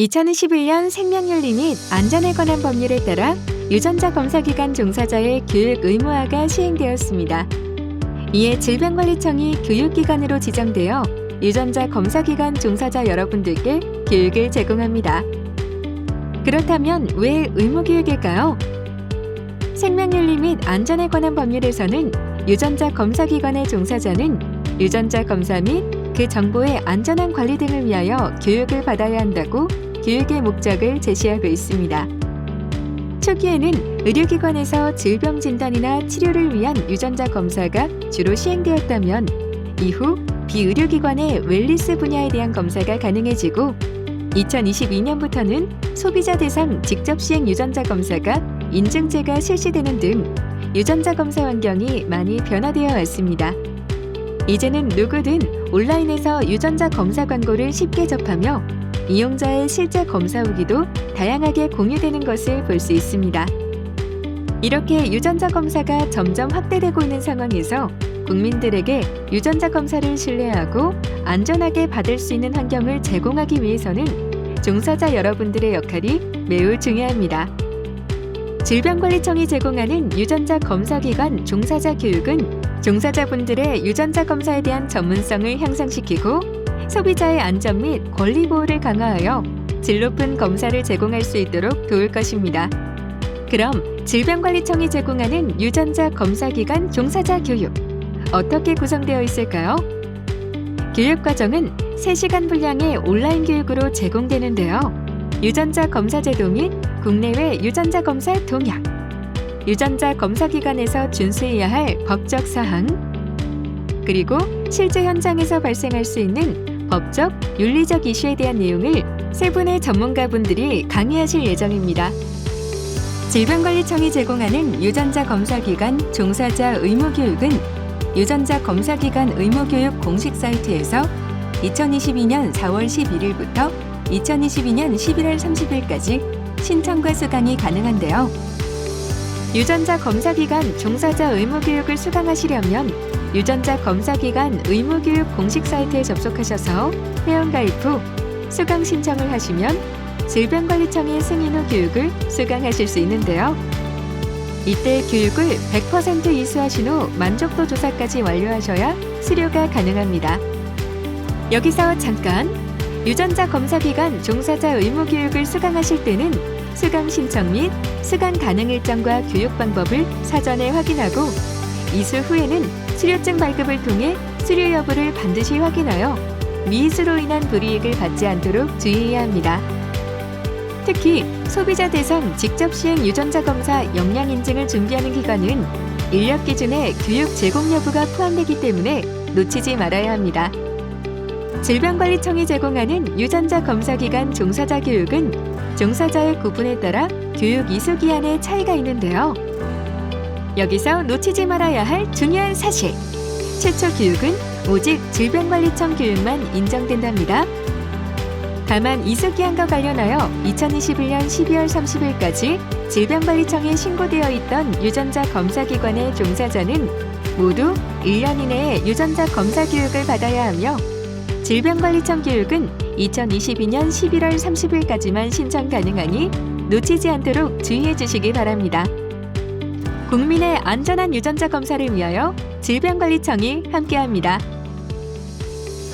2021년 생명윤리 및 안전에 관한 법률에 따라 유전자 검사 기관 종사자의 교육 의무화가 시행되었습니다. 이에 질병관리청이 교육기관으로 지정되어 유전자 검사 기관 종사자 여러분들께 교육을 제공합니다. 그렇다면 왜 의무교육일까요? 생명윤리 및 안전에 관한 법률에서는 유전자 검사 기관의 종사자는 유전자 검사 및 그 정보의 안전한 관리 등을 위하여 교육을 받아야 한다고 교육의 목적을 제시하고 있습니다. 초기에는 의료기관에서 질병 진단이나 치료를 위한 유전자 검사가 주로 시행되었다면 이후 비의료기관의 웰리스 분야에 대한 검사가 가능해지고 2022년부터는 소비자 대상 직접 시행 유전자 검사가 인증제가 실시되는 등 유전자 검사 환경이 많이 변화되어 왔습니다. 이제는 누구든 온라인에서 유전자 검사 광고를 쉽게 접하며 이용자의 실제 검사 후기도 다양하게 공유되는 것을 볼 수 있습니다. 이렇게 유전자 검사가 점점 확대되고 있는 상황에서 국민들에게 유전자 검사를 신뢰하고 안전하게 받을 수 있는 환경을 제공하기 위해서는 종사자 여러분들의 역할이 매우 중요합니다. 질병관리청이 제공하는 유전자 검사 기관 종사자 교육은 종사자분들의 유전자 검사에 대한 전문성을 향상시키고 소비자의 안전 및 권리 보호를 강화하여 질 높은 검사를 제공할 수 있도록 도울 것입니다. 그럼 질병관리청이 제공하는 유전자 검사 기관 종사자 교육 어떻게 구성되어 있을까요? 교육 과정은 3시간 분량의 온라인 교육으로 제공되는데요. 유전자 검사 제도 및 국내외 유전자 검사 동향, 유전자 검사 기관에서 준수해야 할 법적 사항, 그리고 실제 현장에서 발생할 수 있는 법적, 윤리적 이슈에 대한 내용을 세 분의 전문가분들이 강의하실 예정입니다. 질병관리청이 제공하는 유전자 검사 기관 종사자 의무 교육은 유전자 검사 기관 의무 교육 공식 사이트에서 2022년 4월 11일부터 2022년 11월 30일까지 신청과 수강이 가능한데요. 유전자 검사 기관 종사자 의무 교육을 수강하시려면 유전자 검사 기관 의무 교육 공식 사이트에 접속하셔서 회원 가입 후 수강 신청을 하시면 질병관리청의 승인 후 교육을 수강하실 수 있는데요. 이때 교육을 100% 이수하신 후 만족도 조사까지 완료하셔야 수료가 가능합니다. 여기서 잠깐 유전자 검사 기관 종사자 의무 교육을 수강하실 때는 수강 신청 및 수강 가능 일정과 교육 방법을 사전에 확인하고 이수 후에는 수료증 발급을 통해 수료 여부를 반드시 확인하여 미수로 인한 불이익을 받지 않도록 주의해야 합니다. 특히 소비자 대상 직접 시행 유전자 검사 역량 인증을 준비하는 기관은 인력 기준에 교육 제공 여부가 포함되기 때문에 놓치지 말아야 합니다. 질병관리청이 제공하는 유전자 검사 기관 종사자 교육은 종사자의 구분에 따라 교육 이수 기한에 차이가 있는데요. 여기서 놓치지 말아야 할 중요한 사실. 최초 교육은 오직 질병관리청 교육만 인정된답니다. 다만 이수 기한과 관련하여 2021년 12월 30일까지 질병관리청에 신고되어 있던 유전자 검사 기관의 종사자는 모두 1년 이내에 유전자 검사 교육을 받아야 하며 질병관리청 교육은 2022년 11월 30일까지만 신청 가능하니 놓치지 않도록 주의해 주시기 바랍니다. 국민의 안전한 유전자 검사를 위하여 질병관리청이 함께합니다.